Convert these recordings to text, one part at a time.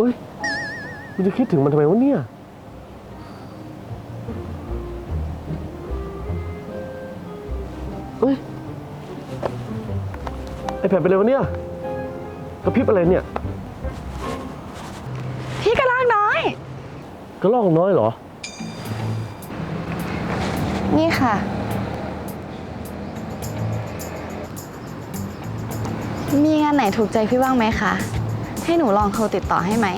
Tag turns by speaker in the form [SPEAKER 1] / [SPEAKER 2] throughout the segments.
[SPEAKER 1] เอ้ยกูจะคิดถึงมันทำไมวะเนี่ย เอ้ย ไอแผ่นเป็นอะไรวะเนี่ย กระพริบอะไรเนี่ย
[SPEAKER 2] พี่กระลากน้อย
[SPEAKER 1] กระลอกน้อยเหรอ
[SPEAKER 2] นี่ค่ะ มีงานไหนถูกใจพี่บ้างไหมคะ ให้หนูลองโทรติดต่อให้ไหม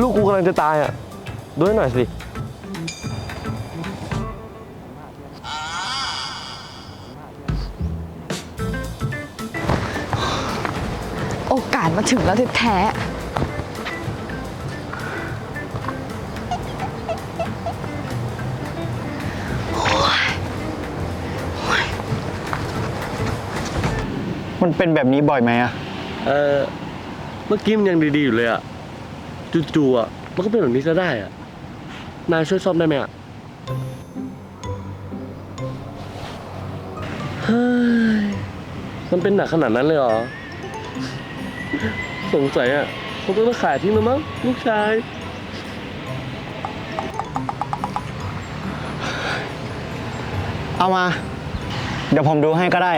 [SPEAKER 1] ลูกกูกำลังจะตายอะดูให้หน่อยสิ
[SPEAKER 2] อกาสมาถึงแล้วแท้
[SPEAKER 3] มันเป็นแบบนี้บ่อยไหมอะ
[SPEAKER 1] เออเมื่อกี้มันยังดีๆอยู่เลยอะจู่ๆอะมันก็เป็นแบบนี้ซะได้อะนายช่วยซ่อมได้ไหมอะเฮ้ยมันเป็นหนักขนาดนั้นเลยเหรอ สงสัยอะคงต้องขายทิ้งแล้วมั้งลูกชาย
[SPEAKER 3] เอามา เดี๋ยวผมดูให้ก็ได้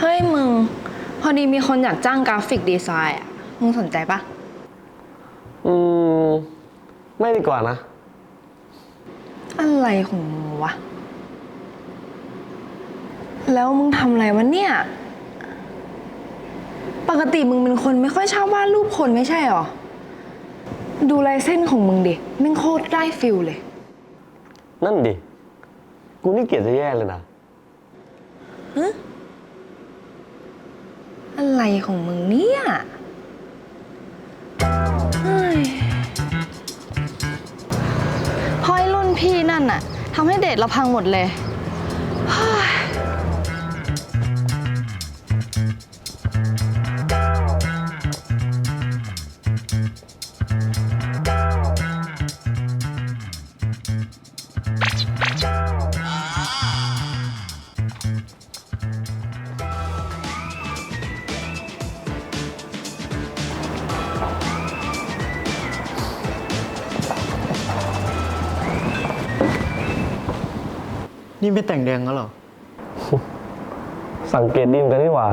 [SPEAKER 4] เฮ้ยมึง พอดีมีคนอยากจ้างกราฟิกดีไซน์อะมึงสนใจปะ
[SPEAKER 1] อืม ไม่ดีกว่านะ
[SPEAKER 4] อะไรของมึงวะ แล้วมึงทำอะไรวะเนี่ย ปกติมึงเป็นคนไม่ค่อยชอบวาดรูปคนไม่ใช่หรอ ดูลายเส้นของมึงดิแม่งโคตรได้ฟิลเลย
[SPEAKER 1] นั่นดิ กูนี่เกลียดจะแย่เลยนะ
[SPEAKER 4] อะไรของมึงเนี่ย
[SPEAKER 2] ทำให้เดทเราพังหมดเลย
[SPEAKER 3] นี่ไม่แต่งแดงแล้วเหรอ
[SPEAKER 1] สังเกตดีเหมอนกันนี่หว่า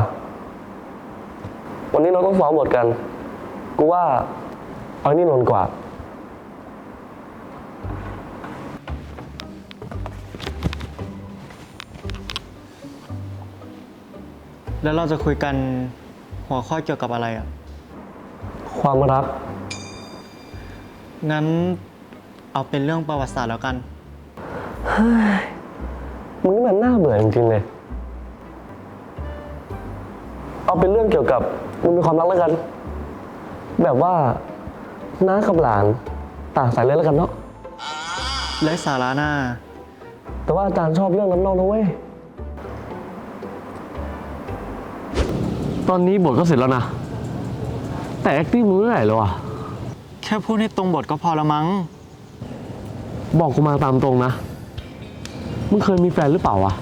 [SPEAKER 1] วันนี้เราต้องซ้อมบทกัน กูว่า เอานี่นนกว่า
[SPEAKER 3] แล้วเราจะคุยกันหัวข้อเกี่ยวกับอะไรอะ
[SPEAKER 1] ความรัก
[SPEAKER 3] งั้นเอาเป็นเรื่องประวัติศาสตร์แล้วกัน
[SPEAKER 1] มึงนี่มันน่าเบื่อจริงๆเลย เอาเป็นเรื่องเกี่ยวกับมึงมีความรักแล้วกัน แบบว่าน้ากับหลานต่างสายเลือดแล้วกันเนาะ
[SPEAKER 3] และสาระหน้า
[SPEAKER 1] แต่ว่าอาจารย์ชอบเรื่องน้ำนองนะเว้ย ตอนนี้บทก็เสร็จแล้วนะ แต่ acting มึงเมื่อไหร่แล้วอะ
[SPEAKER 3] แค่พูดให้ตรงบทก็พอละมั้ง
[SPEAKER 1] บอกกูมาตามตรงนะ มึงเคยมีแฟนหรือเปล่าวะ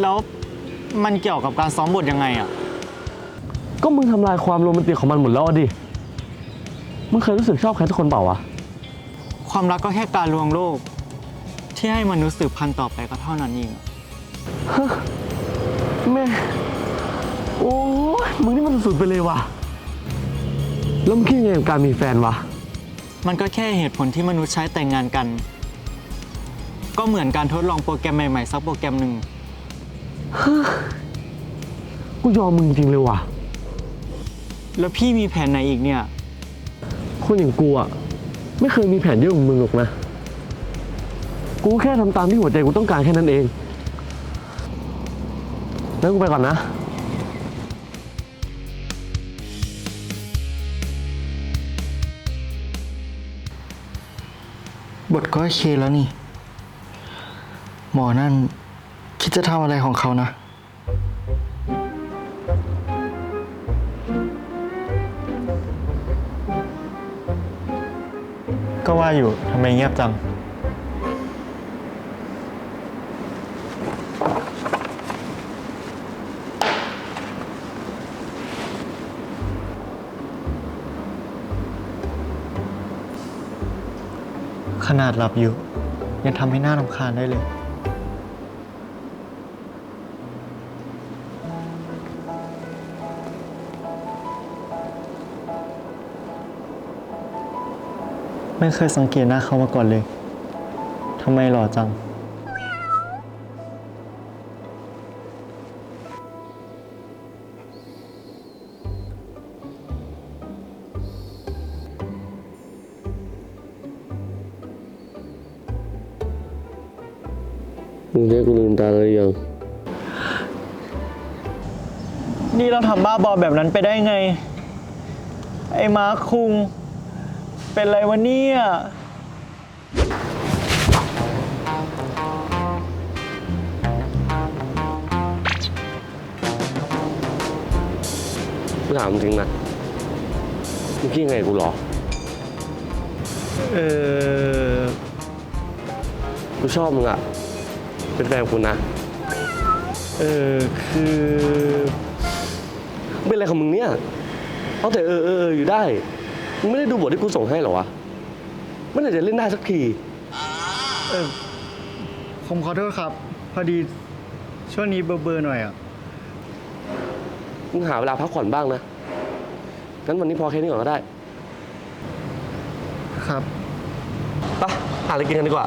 [SPEAKER 3] แล้วมันเกี่ยวกับการซ้อมบทยังไงอะ
[SPEAKER 1] ก็มึงทำลายความโรแมนติกของมันหมดแล้วอะดิ มึงเคยรู้สึกชอบใครสักคนเปล่าวะ
[SPEAKER 3] ความรักก็แค่การลวงโลก ที่ให้มนุษย์สืบพันธุ์ต่อไปก็เท่านั้นเองอะ
[SPEAKER 1] แม่ โอ้ยมึงนี่มันสุดๆไปเลยว่ะ แล้วมึงคิดยังไงกับการมีแฟนวะ
[SPEAKER 3] มันก็แค่เหตุผลที่มนุษย์ใช้แต่งงานกัน ก็เหมือนการทดลองโปรแกรมใหม่ๆสักโปรแกรมหนึ่ง
[SPEAKER 1] กูยอมมึงจริงเลยว่ะ
[SPEAKER 3] แล้วพี่มีแผนไหนอีกเนี่ย
[SPEAKER 1] คนอย่างกูอะไม่เคยมีแผนเยอะเหมือนมึงหรอกนะ กูแค่ทำตามที่หัวใจกูต้องการแค่นั้นเองงั้นกูไปก่อนนะ
[SPEAKER 5] บทก็โอเคแล้วนี่ หมอนั่น คิดจะทำอะไรของเขานะ
[SPEAKER 3] ก็ว่าอยู่ทำไมเงียบจัง ขนาดหลับอยู่ ยังทำให้หน้ารำคาญได้เลย ไม่เคยสังเกตหน้าเขามาก่อนเลย ทำไมหล่อจัง
[SPEAKER 1] มึงเรียกกูลืมตาเลยยัง
[SPEAKER 3] นี่เราทำบ้าบอแบบนั้นไปได้ไง ไอ้มาร์คคุง เป็นไรวะเนี่ย
[SPEAKER 1] กูถามจริงนะมึงคิดยังไงกับกูเหรอ
[SPEAKER 3] เออ
[SPEAKER 1] กูชอบมึงอะเป็นแฟนกูนะ
[SPEAKER 3] เออ คือ
[SPEAKER 1] มึงเป็นอะไรของมึงเนี่ย เอาแต่เออเออเอออยู่ได้ มึงไม่ได้ดูบทที่กูส่งให้เหรอวะเมื่อไหร่จะเล่นได้สักที
[SPEAKER 5] ผมขอโทษครับ พอดีช่วงนี้เบอร์ๆหน่อยอะ
[SPEAKER 1] มึงหาเวลาพักผ่อนบ้างนะงั้นวันนี้พอแค่นี้ก่อนก็ได้
[SPEAKER 5] ครับ
[SPEAKER 1] ไปหาอะไรกินกันดีกว่า